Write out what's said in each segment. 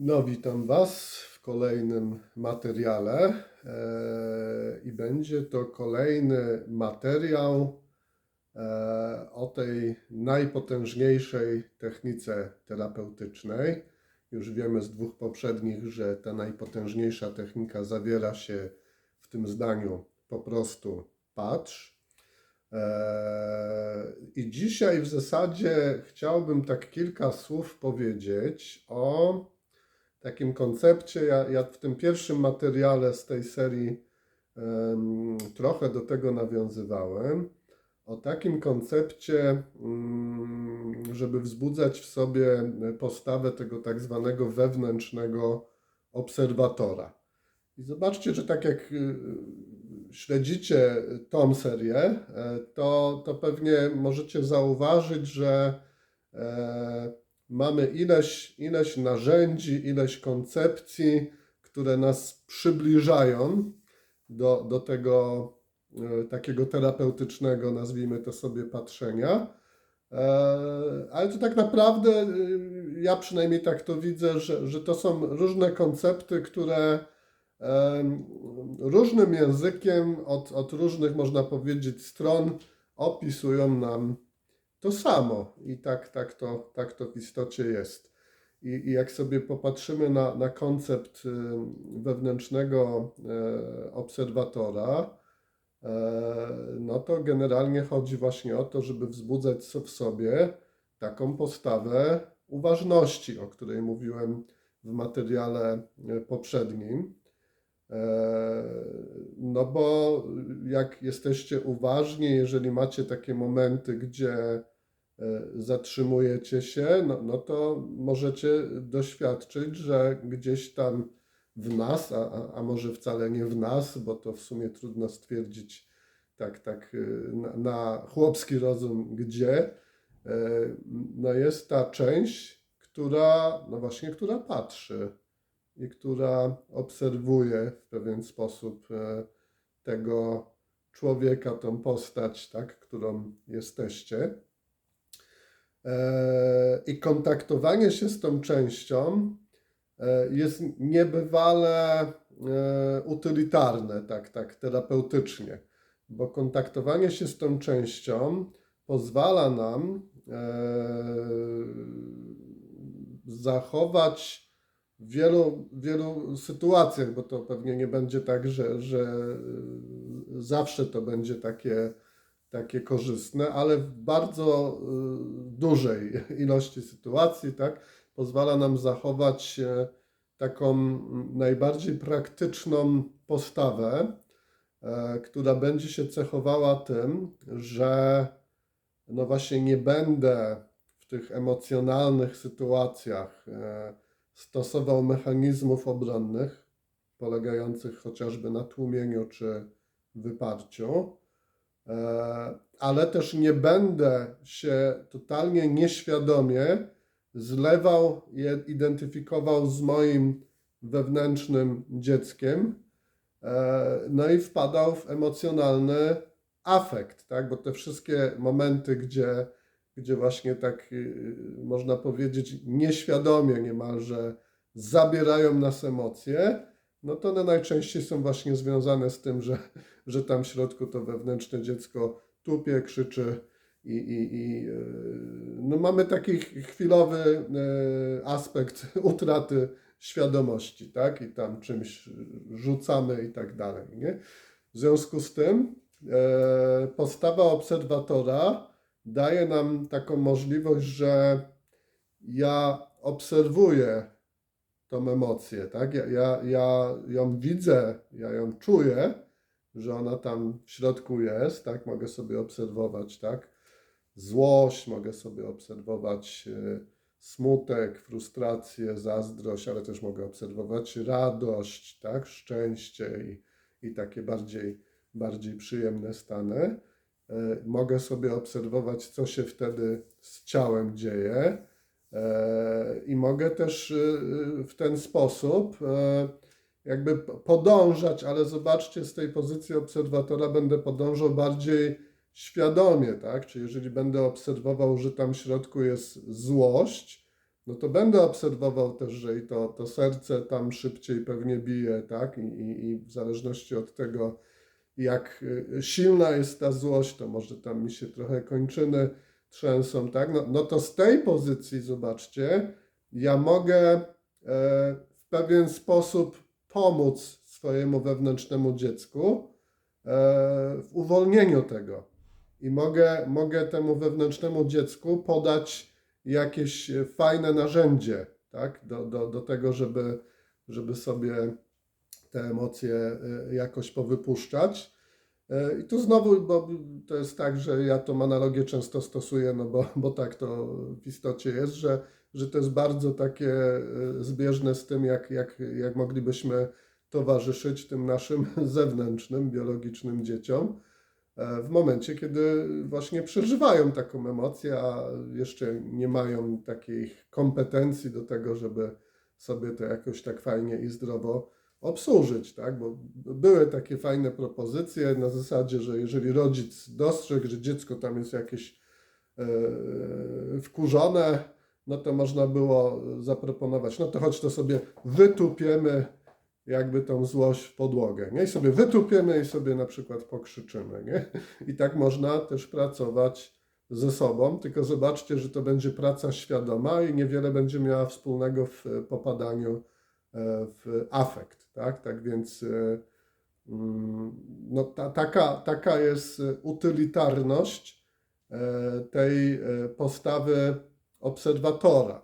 No, witam Was w kolejnym materiale e, i będzie to kolejny materiał e, o tej najpotężniejszej technice terapeutycznej. Już wiemy z dwóch poprzednich, że ta najpotężniejsza technika zawiera się w tym zdaniu po prostu patrz. E, I dzisiaj w zasadzie chciałbym tak kilka słów powiedzieć o takim koncepcie. Ja, ja w tym pierwszym materiale z tej serii em, trochę do tego nawiązywałem. O takim koncepcie, mm, żeby wzbudzać w sobie postawę tego tak zwanego wewnętrznego obserwatora. I zobaczcie, że tak jak y, śledzicie tą serię, e, to, to pewnie możecie zauważyć, że e, mamy ileś, ileś narzędzi, ileś koncepcji, które nas przybliżają do, do tego e, takiego terapeutycznego, nazwijmy to sobie, patrzenia. E, Ale to tak naprawdę, e, ja przynajmniej tak to widzę, że, że to są różne koncepty, które różnym językiem od, od różnych, można powiedzieć, stron opisują nam to samo. I tak, tak, to, tak to w istocie jest. I, i jak sobie popatrzymy na, na koncept y, wewnętrznego e, obserwatora, e, no to generalnie chodzi właśnie o to, żeby wzbudzać w sobie taką postawę uważności, o której mówiłem w materiale e, poprzednim. E, No bo jak jesteście uważni, jeżeli macie takie momenty, gdzie e, zatrzymujecie się, no, no to możecie doświadczyć, że gdzieś tam w nas, a, a, może wcale nie w nas, bo to w sumie trudno stwierdzić tak, tak y, na, na chłopski rozum, gdzie, e, no jest ta część, która, no właśnie, która patrzy i która obserwuje w pewien sposób e, tego człowieka, tą postać, tak, którą jesteście. E, I kontaktowanie się z tą częścią e, jest niebywale utylitarne, tak, tak terapeutycznie, bo kontaktowanie się z tą częścią pozwala nam zachować w wielu, wielu sytuacjach, bo to pewnie nie będzie tak, że, że y, zawsze to będzie takie, takie korzystne, ale w bardzo y, dużej ilości sytuacji, tak, pozwala nam zachować e, taką najbardziej praktyczną postawę, e, która będzie się cechowała tym, że no właśnie nie będę w tych emocjonalnych sytuacjach e, stosował mechanizmów obronnych, polegających chociażby na tłumieniu czy wyparciu, e, ale też nie będę się totalnie nieświadomie zlewał, identyfikował z moim wewnętrznym dzieckiem, e, no i wpadał w emocjonalny afekt, tak? Bo te wszystkie momenty, gdzie gdzie właśnie tak y, można powiedzieć nieświadomie niemalże zabierają nas emocje, no to one najczęściej są właśnie związane z tym, że, że tam w środku to wewnętrzne dziecko tupie, krzyczy i, i, i y, no mamy taki chwilowy y, aspekt utraty świadomości, tak? I tam czymś rzucamy i tak dalej, nie? W związku z tym e, postawa obserwatora daje nam taką możliwość, że ja obserwuję tą emocję, tak? Ja, ja, ja ją widzę, ja ją czuję, że ona tam w środku jest, tak? Mogę sobie obserwować, tak? Złość, mogę sobie obserwować e, smutek, frustrację, zazdrość, ale też mogę obserwować radość, tak? Szczęście i, i takie bardziej, bardziej przyjemne stany. E, mogę sobie obserwować, co się wtedy z ciałem dzieje, e, i mogę też e, w ten sposób jakby podążać, ale zobaczcie, z tej pozycji obserwatora będę podążał bardziej świadomie, tak? Czyli jeżeli będę obserwował, że tam w środku jest złość, no to będę obserwował też, że i to, to serce tam szybciej pewnie bije, tak? I, i, I w zależności od tego, jak y, silna jest ta złość, to może tam mi się trochę kończyny trzęsą, tak? No, no to z tej pozycji, zobaczcie, ja mogę e, w pewien sposób pomóc swojemu wewnętrznemu dziecku e, w uwolnieniu tego. I mogę, mogę temu wewnętrznemu dziecku podać jakieś fajne narzędzie, tak? Do, do, do tego, żeby, żeby sobie te emocje e, jakoś powypuszczać. E, I tu znowu, bo to jest tak, że ja tą analogię często stosuję, no bo, bo tak to w istocie jest, że, że to jest bardzo takie e, zbieżne z tym, jak, jak, jak moglibyśmy towarzyszyć tym naszym zewnętrznym, biologicznym dzieciom w momencie, kiedy właśnie przeżywają taką emocję, a jeszcze nie mają takich kompetencji do tego, żeby sobie to jakoś tak fajnie i zdrowo obsłużyć, tak? Bo były takie fajne propozycje na zasadzie, że jeżeli rodzic dostrzegł, że dziecko tam jest jakieś e, wkurzone, no to można było zaproponować, no to choć to sobie wytupiemy jakby tą złość w podłogę, nie? I sobie wytupiemy i sobie na przykład pokrzyczymy, nie? I tak można też pracować ze sobą, tylko zobaczcie, że to będzie praca świadoma i niewiele będzie miała wspólnego w popadaniu e, w afekt, tak? Tak więc e, mm, no, ta, taka, taka jest utylitarność e, tej postawy obserwatora.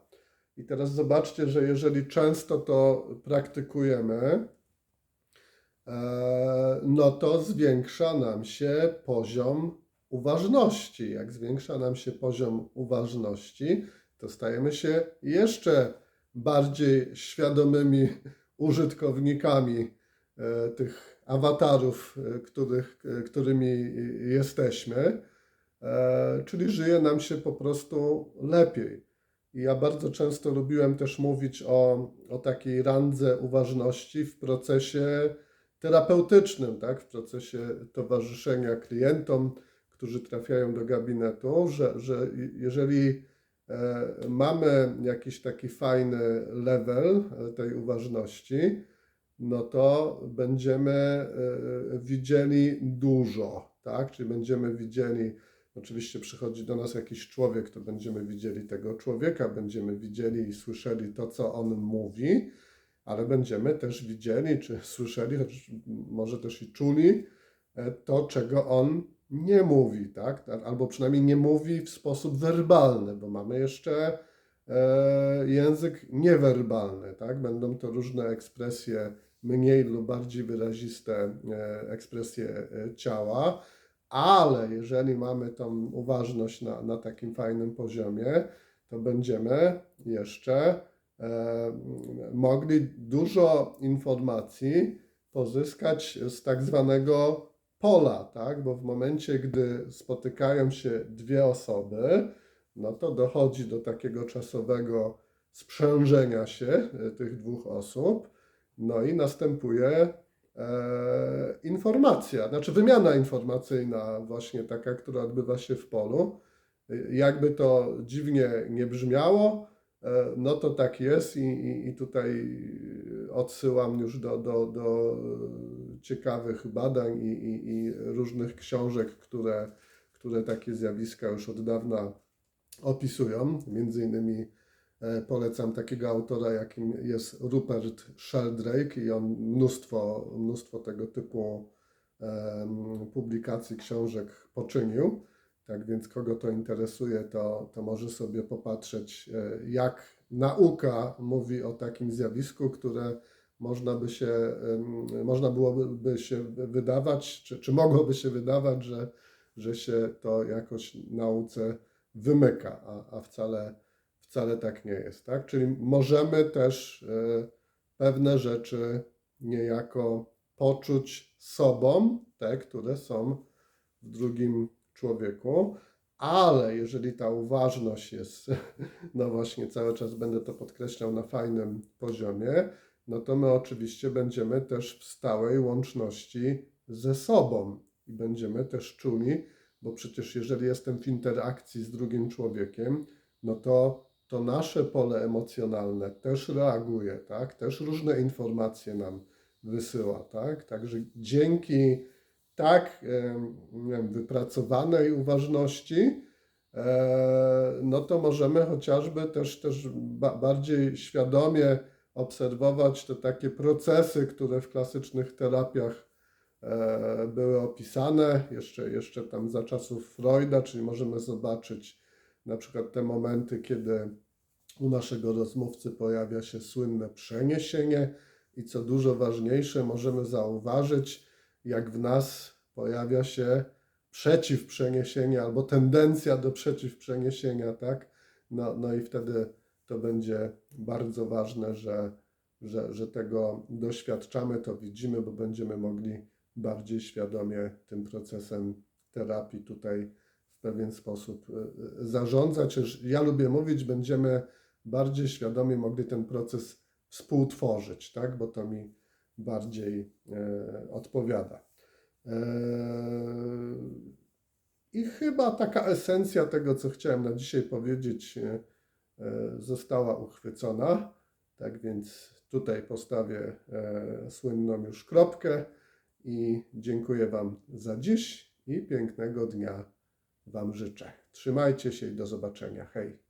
I teraz zobaczcie, że jeżeli często to praktykujemy, no to zwiększa nam się poziom uważności. Jak zwiększa nam się poziom uważności, to stajemy się jeszcze bardziej świadomymi użytkownikami e, tych awatarów, e, których, e, którymi jesteśmy, czyli żyje nam się po prostu lepiej. I ja bardzo często lubiłem też mówić o, o takiej randze uważności w procesie terapeutycznym, tak? w procesie towarzyszenia klientom, którzy trafiają do gabinetu, że, że jeżeli mamy jakiś taki fajny level e, tej uważności, no to będziemy e, widzieli dużo, tak? Czyli będziemy widzieli, oczywiście przychodzi do nas jakiś człowiek, to będziemy widzieli tego człowieka, będziemy widzieli i słyszeli to, co on mówi, ale będziemy też widzieli, czy słyszeli, choć może też i czuli to, czego on nie mówi, tak? Albo przynajmniej nie mówi w sposób werbalny, bo mamy jeszcze e, język niewerbalny, tak? Będą to różne ekspresje mniej lub bardziej wyraziste e, ekspresje e, ciała, ale jeżeli mamy tą uważność na, na takim fajnym poziomie, to będziemy jeszcze e, mogli dużo informacji pozyskać z tak zwanego pola, tak? Bo w momencie, gdy spotykają się dwie osoby, no to dochodzi do takiego czasowego sprzężenia się e, tych dwóch osób, no i następuje e, informacja, znaczy wymiana informacyjna, właśnie taka, która odbywa się w polu. E, jakby to dziwnie nie brzmiało, e, no to tak jest i, i, i tutaj odsyłam już do, do, do ciekawych badań i, i, i różnych książek, które, które takie zjawiska już od dawna opisują. Między innymi e, polecam takiego autora, jakim jest Rupert Sheldrake i on mnóstwo, mnóstwo tego typu publikacji, książek poczynił. Tak więc kogo to interesuje, to, to może sobie popatrzeć, e, jak nauka mówi o takim zjawisku, które można by się, można byłoby się wydawać, czy, czy mogłoby się wydawać, że, że się to jakoś nauce wymyka, a, a wcale, wcale tak nie jest. Tak? Czyli możemy też e, pewne rzeczy niejako poczuć sobą, te, które są w drugim człowieku, ale jeżeli ta uważność jest, no właśnie cały czas będę to podkreślał na fajnym poziomie, no to my oczywiście będziemy też w stałej łączności ze sobą i będziemy też czuli, bo przecież jeżeli jestem w interakcji z drugim człowiekiem, no to to nasze pole emocjonalne też reaguje, tak? Też różne informacje nam wysyła, tak? Także dzięki tak wiem, wypracowanej uważności, e, no to możemy chociażby też, też ba- bardziej świadomie obserwować te takie procesy, które w klasycznych terapiach e, były opisane, jeszcze, jeszcze tam za czasów Freuda, czyli możemy zobaczyć na przykład te momenty, kiedy u naszego rozmówcy pojawia się słynne przeniesienie i co dużo ważniejsze, możemy zauważyć, jak w nas pojawia się przeciwprzeniesienie albo tendencja do przeciwprzeniesienia, tak? No, no i wtedy to będzie bardzo ważne, że, że, że tego doświadczamy, to widzimy, bo będziemy mogli bardziej świadomie tym procesem terapii tutaj w pewien sposób y, y, zarządzać. Ja lubię mówić, będziemy bardziej świadomie mogli ten proces współtworzyć, tak? bo to mi bardziej e, odpowiada. E, I chyba taka esencja tego, co chciałem na dzisiaj powiedzieć, e, została uchwycona. Tak więc tutaj postawię e, słynną już kropkę i dziękuję Wam za dziś i pięknego dnia Wam życzę. Trzymajcie się i do zobaczenia. Hej!